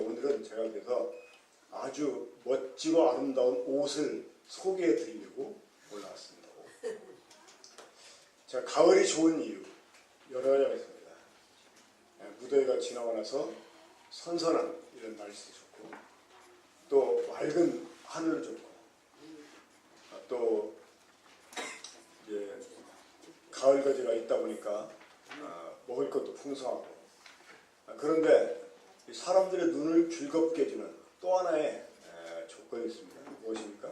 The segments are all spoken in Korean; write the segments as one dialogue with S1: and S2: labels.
S1: 오늘은 제가 그래서 아주 멋지고 아름다운 옷을 소개해 드리려고 올라왔습니다. 제가 가을이 좋은 이유 여러 가지가 있습니다. 예, 무더위가 지나고 나서 선선한 이런 날씨 좋고 또 맑은 하늘 좋고 아, 또 이제 가을 거지가 있다 보니까 아, 먹을 것도 풍성하고 아, 그런데 이 사람들의 눈을 즐겁게 해주는 또 하나의 에, 조건이 있습니다. 무엇입니까?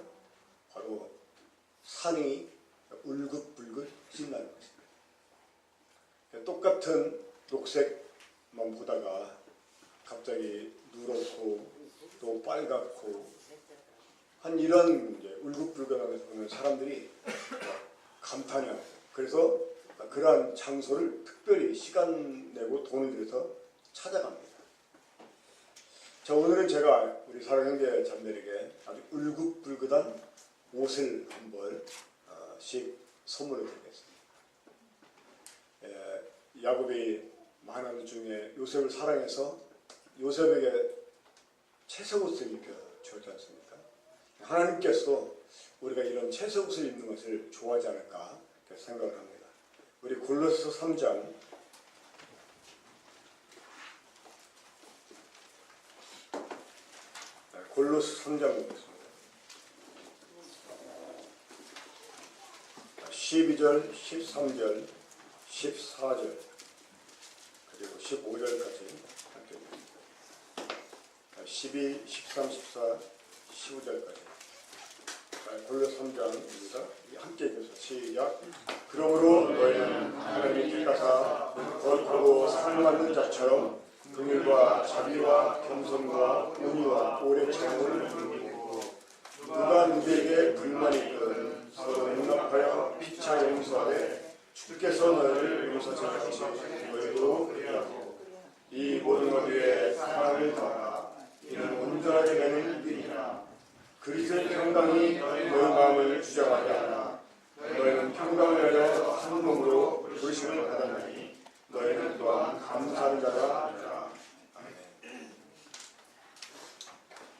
S1: 바로 산이 울긋불긋 신나는 것입니다. 똑같은 녹색만 보다가 갑자기 누렇고 또 빨갛고 한 이런 것을 보면 사람들이 감탄이 와요. 그래서 그러한 장소를 특별히 시간 내고 돈을 들여서 찾아갑니다. 자 오늘은 제가 우리 사랑 형제 자매에게 아주 울긋불긋한 옷을 한 벌씩 선물을 드리겠습니다. 예, 야곱이 만화들 중에 요셉을 사랑해서 요셉에게 채색 옷을 입혀 주었지 않습니까? 하나님께서도 우리가 이런 채색 옷을 입는 것을 좋아하지 않을까 생각을 합니다. 우리 골로새 3장 골로스 3장 보겠습니다. 12절, 13절, 14절, 그리고 15절까지 함께 읽습니다. 12, 13, 14, 15절까지. 골로새 3장입니다. 함께 읽어서 시작. 그러므로 너희는 하나님의 뜻가사 거룩하고 사랑받는 자처럼 긍휼과 자비와 겸손과 온유와 오래 참음을 누리고 누가 누구에게 불만이 있든 서로 용납하여 피차 용서하되 주께서 너희를 용서하듯이 너희도 그리하고 이 모든 것 위에 사랑을 더하라. 이는 온전하게 되는 일이니라. 그리스도의 평강이 너희 마음을 주장하게 하나 너희는 평강을 하여 한 몸으로 부르심을 받았나니 너희는 또한 감사하는 자라 하니라 아멘.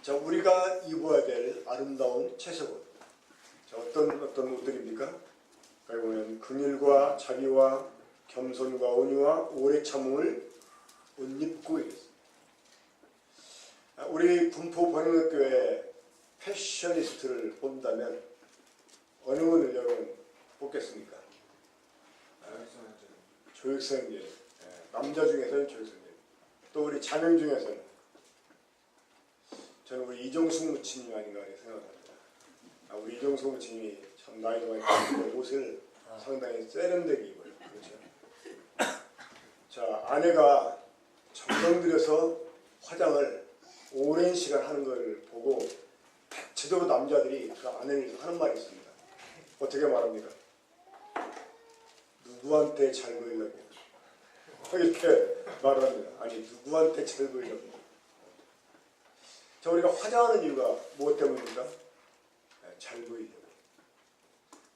S1: 자 우리가 입어야 될 아름다운 채색옷 자 어떤 어떤 옷들입니까? 보면 긍휼과 자비와 겸손과 온유와 오래 참음을 옷 입고 있습니다. 아, 우리 군포 번영교회 패셔니스트를 본다면 어느 분을 여러분 뽑겠습니까? 조육생님, 예, 남자 중에서는 조육생님, 또 우리 자녀 중에서는 저는 우리 이종숙 무치님 아닌가 생각합니다. 아, 우리 이종숙 무치님이 참 나이도 많이 드는데 옷을 상당히 세련되게 입어요. 그렇죠? 자, 아내가 정성 들여서 화장을 오랜 시간 하는 걸 보고 제대로 남자들이 그 아내를 하는 말이 있습니다. 어떻게 말합니까? 누구한테 잘 보이려고 이렇게 말을 합니다. 아니 누구한테 잘 보이려고 자 우리가 화장하는 이유가 무엇 때문입니까? 네, 잘 보이려고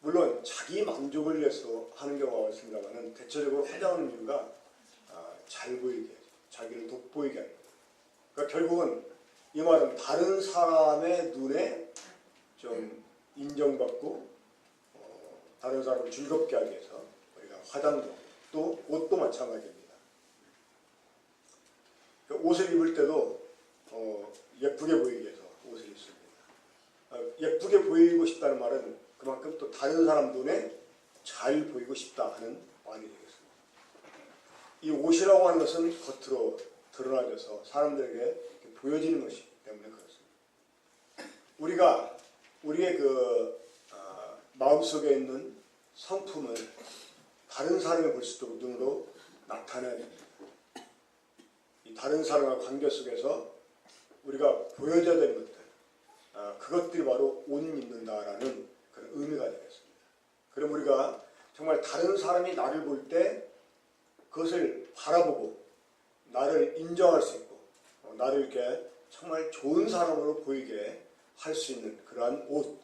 S1: 물론 자기 만족을 위해서 하는 경우가 있습니다만 대체적으로 화장하는 이유가 아, 잘 보이게 자기를 돋보이게 하는. 그러니까 결국은 이 말은 다른 사람의 눈에 좀 인정받고 어, 다른 사람을 즐겁게 하기 위해서 우리가 화장도 또 옷도 마찬가지입니다. 그 옷을 입을 때도 어, 예쁘게 보이기 위해서 옷을 입습니다. 어, 예쁘게 보이고 싶다는 말은 그만큼 또 다른 사람 눈에 잘 보이고 싶다 하는 말이 되겠습니다. 이 옷이라고 하는 것은 겉으로 드러나져서 사람들에게 보여지는 것이기 때문에 그렇습니다. 우리가 우리의 그 아, 마음속에 있는 성품을 다른 사람이 볼 수 있도록 눈으로. 이 다른 사람과 관계 속에서 우리가 보여줘야 되는 것들, 아, 그것들이 바로 옷 입는다라는 그런 의미가 되겠습니다. 그럼 우리가 정말 다른 사람이 나를 볼 때 그것을 바라보고 나를 인정할 수 있고 어, 나를 이렇게 정말 좋은 사람으로 보이게 할 수 있는 그러한 옷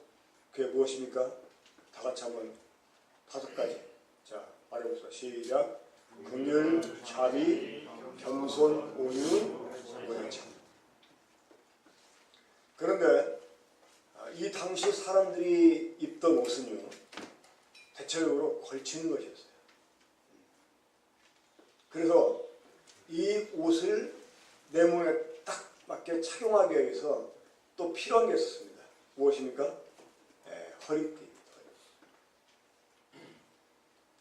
S1: 그게 무엇입니까? 다 같이 한번 다섯 가지. 자 말해봅시다. 시작. 긍휼 자비 겸손 온유 오래참 그런데 아, 이 당시 사람들이 입던 옷은요 대체적으로 걸치는 것이었어요. 그래서 이 옷을 내 몸에 딱 맞게 착용하기 위해서 또 필요한 게 있었습니다. 무엇입니까? 예, 허리띠.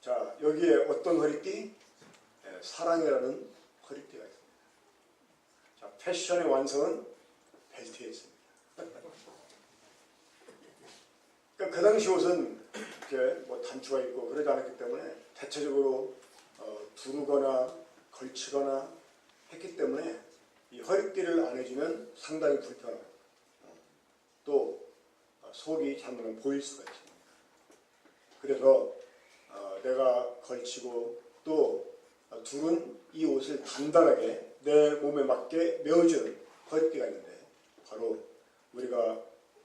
S1: 자 여기에 어떤 허리띠? 예, 사랑이라는 허리띠가 있습니다. 자 패션의 완성은 벨트에 있습니다. 그 당시 옷은 이렇게 뭐 단추가 있고 그러지 않았기 때문에 대체적으로 어, 두르거나 걸치거나 했기 때문에 이 허리띠를 안 해주면 상당히 불편하고 어, 또 어, 속이 잘못하면 보일 수가 있습니다. 그래서 어, 내가 걸치고 또 어, 두른 이 옷을 단단하게 내 몸에 맞게 메워주는 허리띠가 있는데 바로 우리가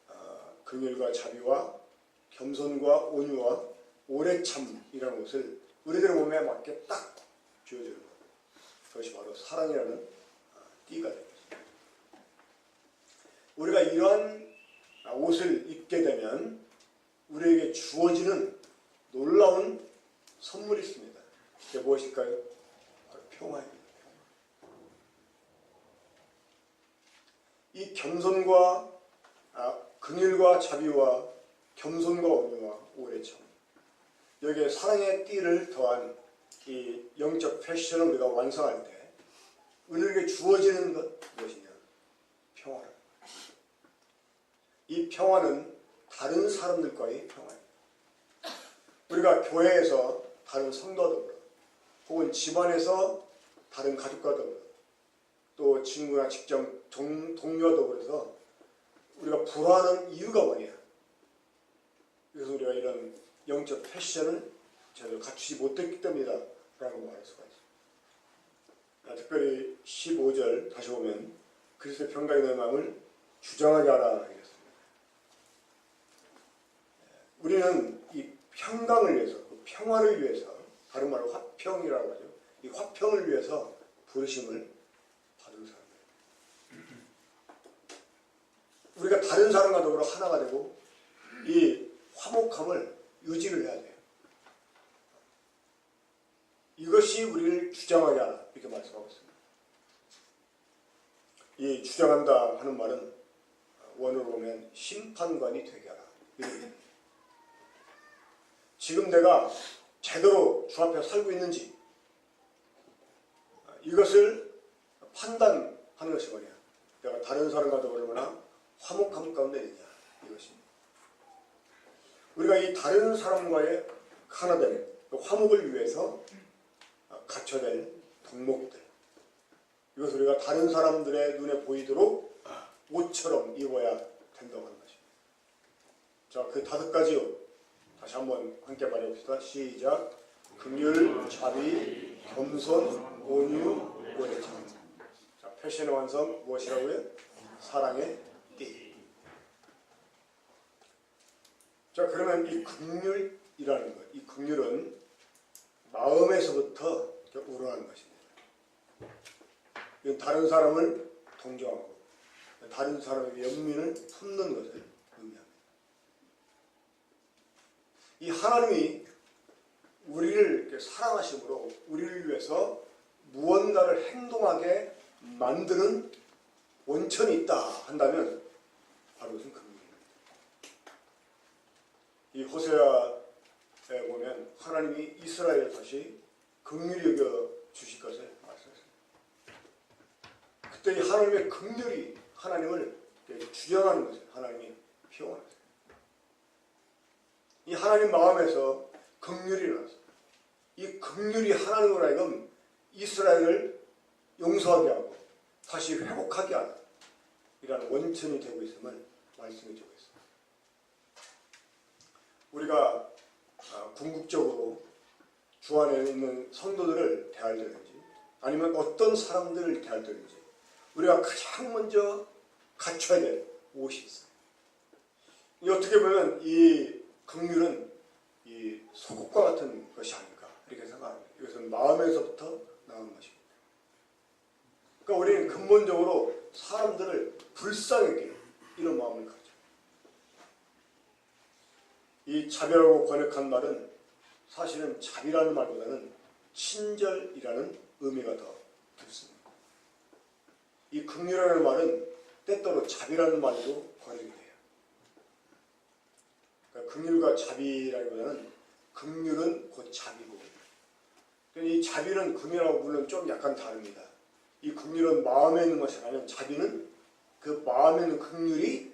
S1: 어, 긍휼과 자비와 겸손과 온유와 오래 참이라는 옷을 우리들의 몸에 맞게 딱 쥐어주는 것. 그것이 바로 사랑이라는 어, 띠가 것입니다. 우리가 이러한 아, 옷을 입게 되면 우리에게 주어지는 놀라운 선물이 있습니다. 그게 무엇일까요? 바로 평화입니다. 이 겸손과 아, 긍휼과 자비와 겸손과 온유와 오래 참 여기에 사랑의 띠를 더한 이 영적 패션을 우리가 완성할 때 우리에게 주어지는 것 무엇이냐? 평화라. 이 평화는 다른 사람들과의 평화입니다. 우리가 교회에서 다른 성도와 더불어 혹은 집안에서 다른 가족과 더불어 또 친구나 직장 동, 동료와 더불어서 우리가 불화하는 이유가 뭐냐? 그래서 우리가 이런 영적 패션을 제대로 갖추지 못했기 때문이다 라고 말할 수가 있습니다. 아, 특별히 15절 다시 보면 그리스도의 평강의 내 마음을 주장하게 하라 하겠습니다. 우리는 이 평강을 위해서, 그 평화를 위해서, 다른 말로 화평이라고 하죠. 이 화평을 위해서 부르심을 받은 사람들. 우리가 다른 사람과 더불어 하나가 되고 이 화목함을 유지를 해야 돼요. 이것이 우리를 주장하게 하라 이렇게 말씀하고 있습니다. 이 주장한다 하는 말은 원어로 보면 심판관이 되게 하라. 지금 내가 제대로 주 앞에 살고 있는지 이것을 판단하는 것이 뭐냐 내가 다른 사람과도 얼마나 화목함 가운데 있냐 이것입니다. 우리가 이 다른 사람과의 하나 되는 그 화목을 위해서 갖춰야 될 덕목들 이것을 우리가 다른 사람들의 눈에 보이도록 옷처럼 입어야 된다고 하는 것입니다. 자, 그 다섯 가지요. 다시 한번 함께 말해봅시다. 시작. 긍휼, 자비, 겸손, 온유, 오래참. 자, 패션의 완성 무엇이라고요? 사랑의 자, 그러면 이 긍휼이라는 것, 이 긍휼은 마음에서부터 우러나는 것입니다. 다른 사람을 동정하고 다른 사람에게 연민을 품는 것을 의미합니다. 이 하나님이 우리를 사랑하심으로 우리를 위해서 무언가를 행동하게 만드는 원천이 있다 한다면 바로 긍휼입니다. 이 호세아에 보면 하나님이 이스라엘 다시 긍휼히 여겨 주실 것을 말씀했습니다. 그때 이 하나님의 긍휼이 하나님을 주장하는 것을 하나님이 표현하세요. 이 하나님 마음에서 긍휼이 일어났어요. 이 긍휼이 하나님으로 하여금 이스라엘을 용서하게 하고 다시 회복하게 하는 이라는 원천이 되고 있음을 말씀해 주고. 우리가 아, 궁극적으로 주 안에 있는 성도들을 대할 때든지 아니면 어떤 사람들을 대할 때든지 우리가 가장 먼저 갖춰야 될 옷이 있어요. 이 어떻게 보면 이 긍휼은 이 속옷과 같은 것이 아닐까 이렇게 생각합니다. 이것은 마음에서부터 나오는 것입니다. 그러니까 우리는 근본적으로 사람들을 불쌍하게 이런 마음을 가져. 이 자비라고 번역한 말은 사실은 자비라는 말보다는 친절이라는 의미가 더 깊습니다. 이 긍휼이라는 말은 때때로 자비라는 말로 번역이 돼요. 그러니까 긍휼과 자비라기보다는 긍휼은 곧 자비고 이 자비는 긍휼하고 물론 좀 약간 다릅니다. 이 긍휼은 마음에 있는 것이라면 자비는 그 마음에 있는 긍휼이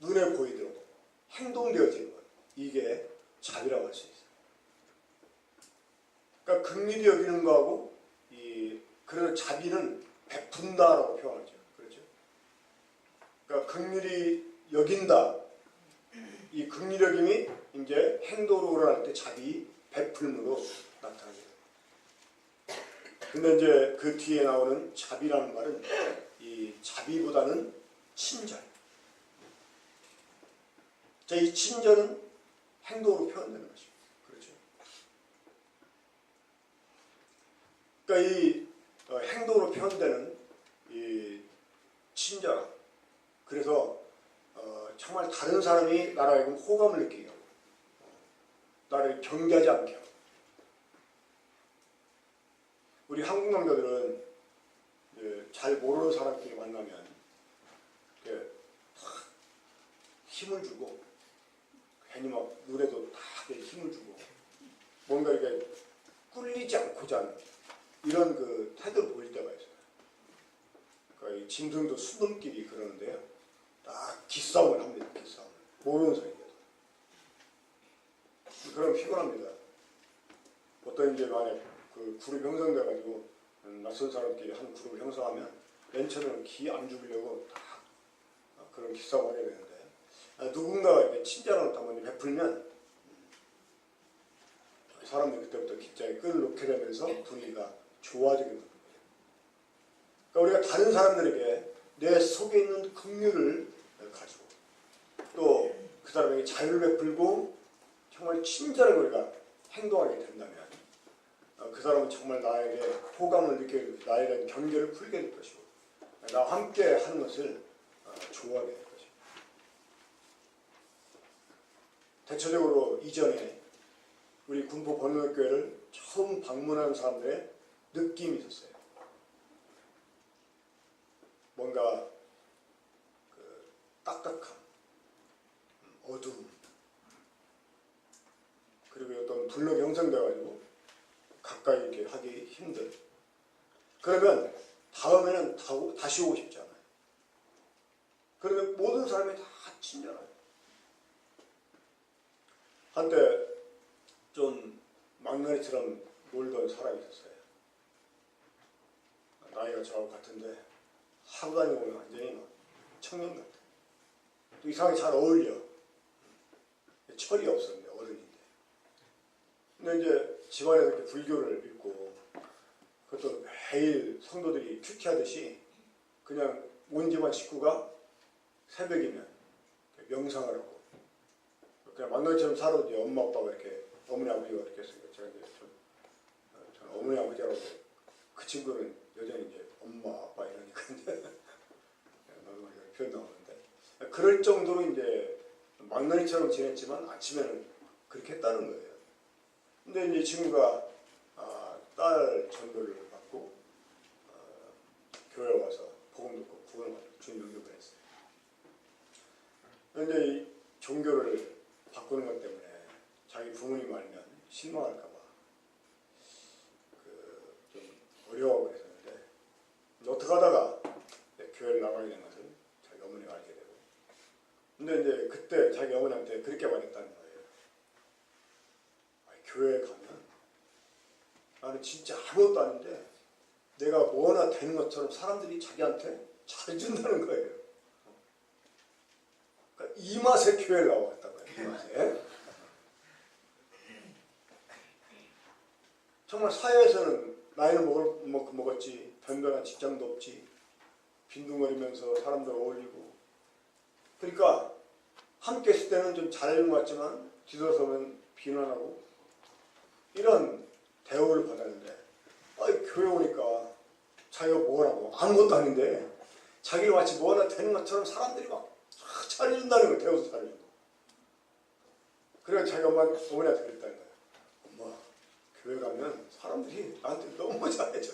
S1: 눈에 보이도록 행동되어지는 것. 이게 자비라고 할 수 있어요. 그러니까 긍휼히 여기는 거하고 이 그래서 자비는 베푼다라고 표현하죠. 그렇죠? 그러니까 긍휼히 여긴다. 이 긍휼히 여김이 이제 행동으로 일어날 때 자비 베풀므로 나타나죠. 근데 이제 그 뒤에 나오는 자비라는 말은 이 자비보다는 친절. 자, 이 친절은 행동으로 표현되는 것입니다. 그렇죠? 그러니까 이 어, 행동으로 표현되는 이 친절함. 그래서 어, 정말 다른 사람이 나라에 호감을 느끼게 하고 어, 나를 경계하지 않게 하고 우리 한국 남자들은 잘 모르는 사람끼리 만나면 이렇게 탁 힘을 주고 괜히 막 눈에도 다 힘을 주고 뭔가 이렇게 꿀리지 않고자 하는 이런 그 태도를 보일 때가 있어요. 그러니까 이 짐승도 수놈끼리 그러는데요. 딱 기싸움을 합니다. 기싸움을. 모르는. 그럼 피곤합니다. 어떤 이제 만약 그 그룹 형성돼가지고 낯선 사람끼리 한 그룹을 형성하면 맨 처음에는 기 안 죽이려고 다 그런 기싸움을 하게 되는데 아, 누군가가 이렇게 친절한 한번 베풀면 음, 사람들이 그때부터 긴장이 끈을 놓게 되면서 분위기가 좋아지게 되는 거예요. 그러니까 우리가 다른 사람들에게 내 속에 있는 긍휼을 가지고 또 그 사람에게 자유를 베풀고 정말 친절하게 우리가 행동하게 된다면 어, 그 사람은 정말 나에게 호감을 느끼게 되고 나에 대한 경계를 풀게 될 것이고 나와 함께 하는 것을 어, 좋아하게 될 것이고 대체적으로 이전에 우리 군포 번능교회를 처음 방문한 사람들의 느낌이 있었어요. 뭔가 그 딱딱함, 음, 어두움, 그리고 어떤 블록이 형성돼가지고 가까이 이렇게 하기 힘든. 그러면 다음에는 다시 오고 싶지 않아요. 그러면 모든 사람이 다 친절해요. 한때 좀 막내처럼 놀던 사람이 있었어요. 나이가 저하고 같은데 하고 다니고 완전히 막 청년 같아. 또 이상하게 잘 어울려. 철이 없었는데 어른인데. 근데 이제 집안에서 이렇게 불교를 믿고 그것도 매일 성도들이 큐티하듯이 그냥 온 집안 식구가 새벽이면 명상을 하고 그냥 만나처럼 살아도 엄마 아빠가 이렇게 어머니 아버지가 이렇게 했으니까 제가 이제 좀 어, 저는 어머니 아버지라고 그 친구는 여전히 이제 엄마 아빠 이러니까 이제 너무 표현 나오는데 그럴 정도로 이제 막내처럼 지냈지만 아침에는 그렇게 했다는 거예요. 근데 이제 친구가 아, 딸 전도를 받고 어, 교회 와서 복음 듣고 구원을 받고 주님 영접을 했어요. 그런데 이 종교를 바꾸는 것 때문에 자기 부모님 알면 실망할까봐 그 좀 어려워하고 그랬었는데 이제 어떻게 하다가 교회를 나가게 된 것을 자기 어머니가 알게 되고 근데 이제 그때 자기 어머니한테 그렇게 말했다는 거예요. 교회에 가면 나는 진짜 아무것도 아닌데 내가 뭐나 되는 것처럼 사람들이 자기한테 잘해준다는 거예요. 그러니까 이 맛에 교회를 나왔다고요. 이 맛에. 정말 사회에서는 나이는 먹을 만큼 먹었지 변변한 직장도 없지 빈둥거리면서 사람들 어울리고 그러니까 함께 있을 때는 좀 잘하는 것 같지만 뒤돌아서면 비난하고 이런 대우를 받았는데 아이 교회 오니까 자기가 뭐라고 아무것도 아닌데 자기를 마치 뭐 하나 되는 것처럼 사람들이 막 차려준다는 거예요. 대우서 차려주고. 그래서 자기 엄마, 어머니한테 그랬다는. 엄마, 교회 가면 사람들이 나한테 너무 잘해줘.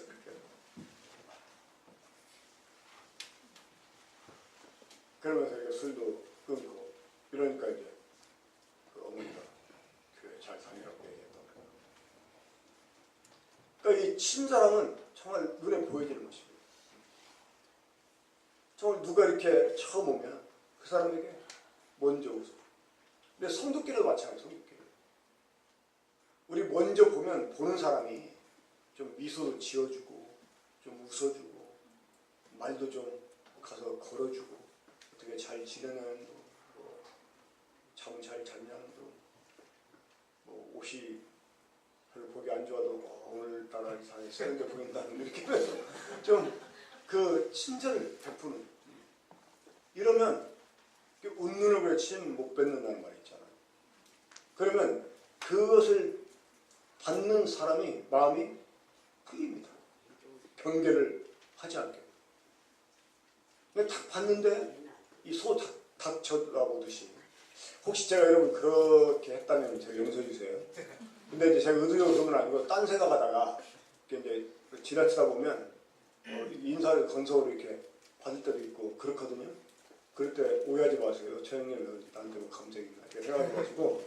S1: 그러면서 이제 술도 끊고 이러니까 이제 그 어머니가 교회 잘 다니라고 얘기했던 거예요. 그러니까 이 친사랑은 정말 눈에 보여지는 것입니다. 정말 누가 이렇게 처음 오면 그 사람에게 먼저 웃어. 근데 성도끼리도 마찬가지예요. 성도끼리. 먼저 보면 보는 사람이 좀 미소도 지어주고 좀 웃어주고 말도 좀 가서 걸어주고 어떻게 잘 지내는 뭐, 잠잘 잤냐는 뭐 옷이 별로 보기 안 좋아도 어, 오늘따라 이상하게 세련돼 보인다는 해서 좀 그 친절을 베푸는 이러면 그 웃는 얼굴에 침못 뱉는다는 말이 있잖아요. 그러면 그것을 받는 사람이 마음이 크입니다. 경계를 하지 않게. 근데 딱 봤는데 이소닭 쳐다보듯이 혹시 제가 여러분 그렇게 했다면 제가 용서해 주세요. 근데 이제 제가 의도적으로 그런 건 아니고 딴 생각하다가 이제 지나치다 보면 어, 인사를 건성으로 이렇게 받을 때도 있고 그렇거든요. 그럴 때 오해하지 마세요. 저 형님 나한테 뭐 감정이 이렇게 생각해가지고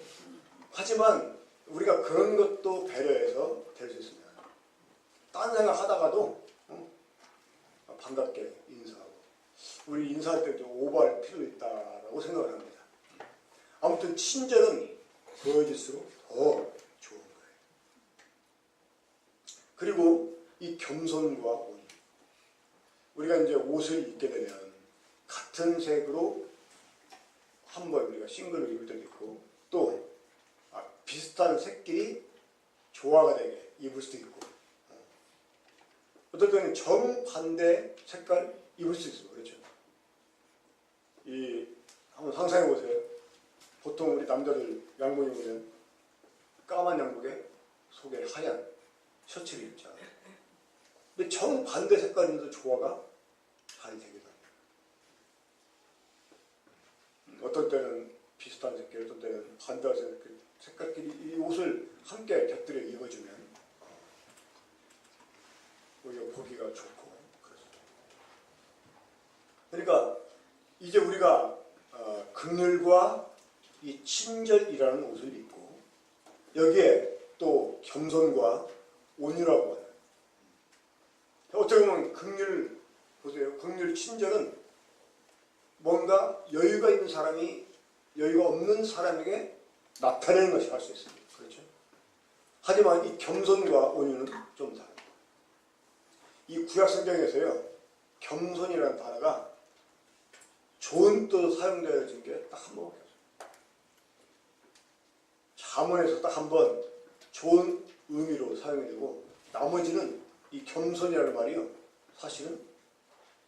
S1: 하지만 우리가 그런 것도 배려해서 될수 있습니다. 딴 생각 하다가도 어? 반갑게 인사하고 우리 인사할 때좀 오버할 필요 있다라고 생각을 합니다. 아무튼 친절은 보여질수록 더 좋은 거예요. 그리고 이 겸손과 온 우리가 이제 옷을 입게 되면 같은 색으로 한 벌 우리가 싱글로 입을 때도 있고 또 아, 비슷한 색끼리 조화가 되게 입을 수도 있고 어. 어떨 때는 정반대 색깔 입을 수 있어요. 그렇죠? 이 한번 상상해 보세요. 보통 우리 남자들 양복 입으면 까만 양복에 속에 하얀 셔츠를 입잖아요. 근데 정반대 색깔인데도 조화가 잘 되기도 합니다. 음, 어떤 때는 비슷한 색깔, 어떤 때는 반대한 색깔, 색깔끼리 이 옷을 함께 곁들여 입어주면 어, 오히려 보기가 좋고 그렇습니다. 그러니까 이제 우리가 어, 극렬과 이 친절이라는 옷을 입고 여기에 또 겸손과 온유라고 하는 어떻게 보면 극률 보세요. 극률 친절은 뭔가 여유가 있는 사람이 여유가 없는 사람에게 나타내는 것이 할 수 있습니다. 그렇죠? 하지만 이 겸손과 온유는 좀 다릅니다. 이 구약 성경에서요. 겸손이라는 단어가 좋은 뜻 사용되어진 게 딱 한 번밖에 없어요. 자문에서 딱 한 번 좋은 의미로 사용되고 나머지는 이 겸손이라는 말이요. 사실은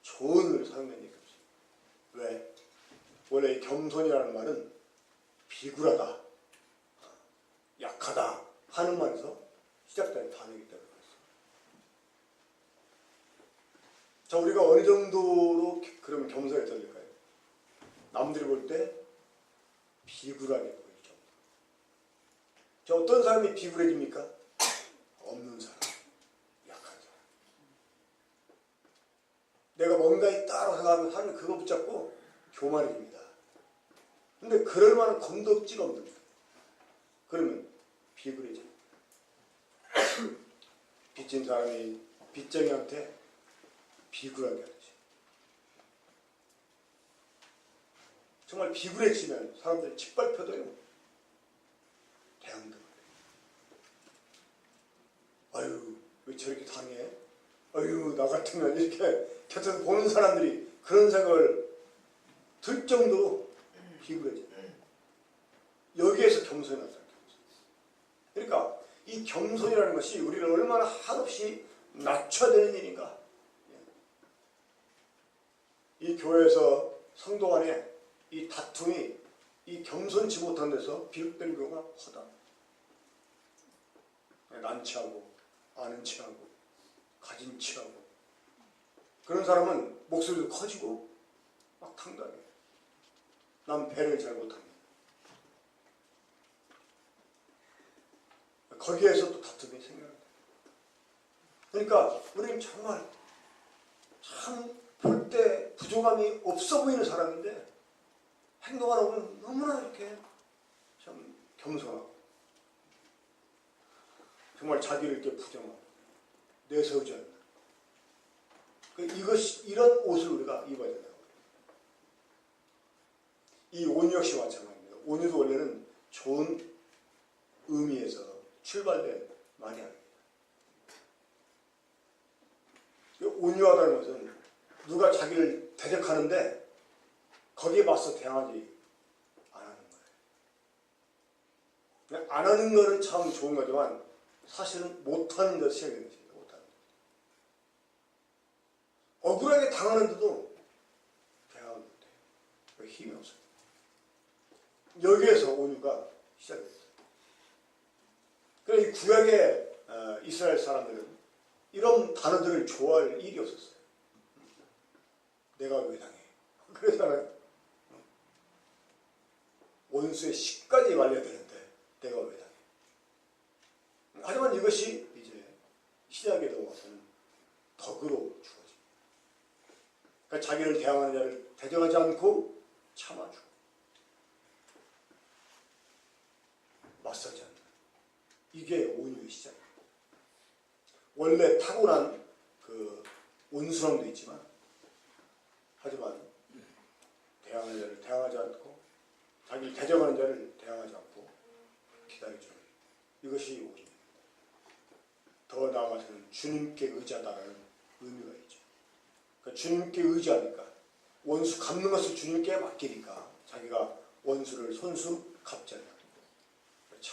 S1: 좋은 의미로 사용된 얘기 없어요. 왜? 원래 이 겸손이라는 말은 비굴하다, 약하다 하는 말에서 시작된 단어이기 때문에 그렇습니다. 자, 우리가 어느 정도로 그러면 겸손에 떨릴까요? 남들이 볼 때 비굴하게 보일 정도. 자, 어떤 사람이 비굴해집니까? 없는 사람, 약한 사람. 내가 뭔가 있다고 생각하면 사람이 그거 붙잡고 교만해집니다. 근데 그럴 만한 건덕지가 없는 거예요. 그러면 비굴해져. 빚진 사람이 빚쟁이한테 비굴하게 하지. 정말 비굴해지면 사람들이 짓밟혀도요. 대응도 아유 왜 저렇게 당해? 아유 나 같으면 이렇게 곁에서 보는 사람들이 그런 생각을 들 정도로 비굴해져. 여기에서 겸손이 나타나는 거죠. 그러니까 이 겸손이라는 것이 우리를 얼마나 한없이 낮춰야 되는 일인가. 이 교회에서 성도 간에 이 다툼이 이 겸손치 못한 데서 비롯되는 경우가 허다. 난치하고 아는 체하고 가진 체하고 그런 사람은 목소리도 커지고 막 당당해. 난 배를 잘 못합니다. 거기에서 또 다툼이 생겨납니다. 그러니까 우리는 정말 참 볼 때 부족함이 없어 보이는 사람인데 행동하다 보면 너무나 이렇게 참 겸손하고 정말 자기를 이렇게 부정하고 내세우지 않는 그 이것 이런 옷을 우리가 입어야 된다고 이 온유 역시 마찬가지입니다. 온유도 원래는 좋은 의미에서 출발된 말이 아닙니다. 이 온유하다는 것은 누가 자기를 대적하는데 거기에 맞서 대항하지 안 하는 거예요. 안 하는 거는 참 좋은 거지만 사실은 못하는 것이 시작되는 것입니다. 못하는 것. 억울하게 당하는데도 못해요. 왜 힘이 없어요. 여기에서 온유가 시작됐어요. 그래서 이 구약의 어, 이스라엘 사람들은 이런 단어들을 좋아할 일이 없었어요. 내가 왜 당해? 그러잖아요. 원수의 식까지 말려야 되는데 내가 왜 당해? 하지만 이것이 이제 시작에 넘어서는 덕으로 주어집니다. 그러니까 자기를 대항하는 자를 대적하지 않고 참아주고 맞서지 않는 이게 온유의 시작입니다. 원래 타고난 그 온순함도 있지만 하지만 대항하는 자를 대항하지 않고 자기를 대적하는 자를 대항하지 않고 기다려주는 이것이 온유입니다. 더 나아가서는 주님께 의지하다라는 의미가 있죠. 그러니까 주님께 의지하니까 원수 갚는 것을 주님께 맡기니까 자기가 원수를 손수 갚지 않는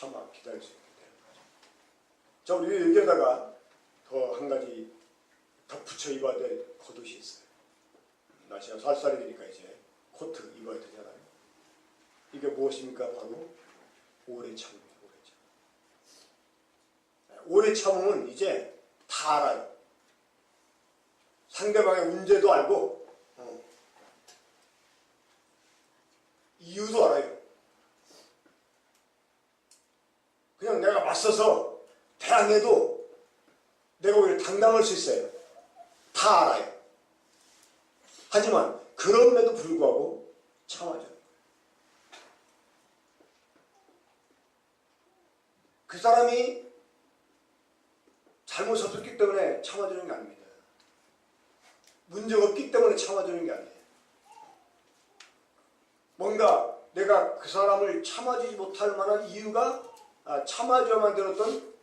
S1: 참아 기다릴 수 있게 되는 거죠. 자, 우리 여기에다가 더 한 가지 덧붙여 입어야 될 겉옷이 있어요. 날씨가 쌀쌀이 되니까 이제 코트 입어야 되잖아요. 이게 무엇입니까? 바로 오래 참입니다. 오래 참. 오래 참으면 이제 다 알아요. 상대방의 문제도 알고 어. 이유도 알아요. 그냥 내가 맞서서 대항해도 내가 오히려 당당할 수 있어요. 다 알아요. 하지만 그럼에도 불구하고 참아줘요. 그 사람이 잘못 없었기 때문에 참아주는 게 아닙니다. 문제가 없기 때문에 참아주는 게 아니에요. 뭔가 내가 그 사람을 참아주지 못할 만한 이유가 아, 참아줘야만 되었던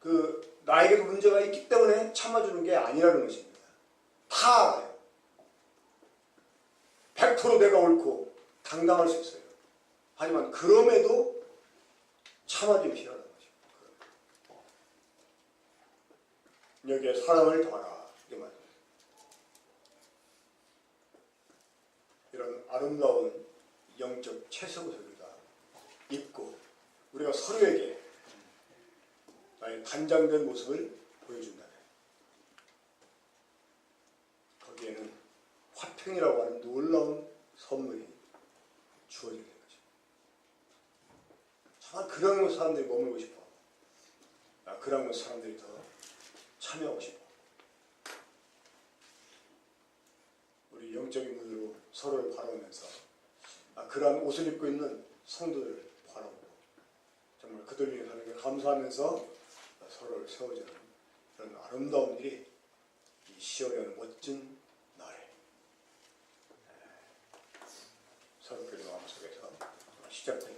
S1: 그 나에게도 문제가 있기 때문에 참아주는 게 아니라는 것입니다. 다 알아요. 100% 내가 옳고 당당할 수 있어요. 하지만 그럼에도 참아주기 필요하다는 거죠. 여기에 사랑을 더하라. 이게 말입니다. 이런 아름다운 영적 채석을 우리가 입고 우리가 서로에게 나의 단장된 모습을 보여준다면 거기에는 화평이라고 하는 놀라운 선물이 주어지게 된 거죠. 정말 그런 곳 사람들이 머물고 싶어. 아, 그런 곳 사람들이 더 참여하고 싶어. 우리 영적인 눈으로 서로를 바라보면서 아, 그러한 옷을 입고 있는 바라보고 정말 그들 위해 하나님께 감사하면서 서로를 세워주는 그런 아름다운 일이 이 시월이라는 멋진 날에 서로끼리 마음 속에서 시작됩니다.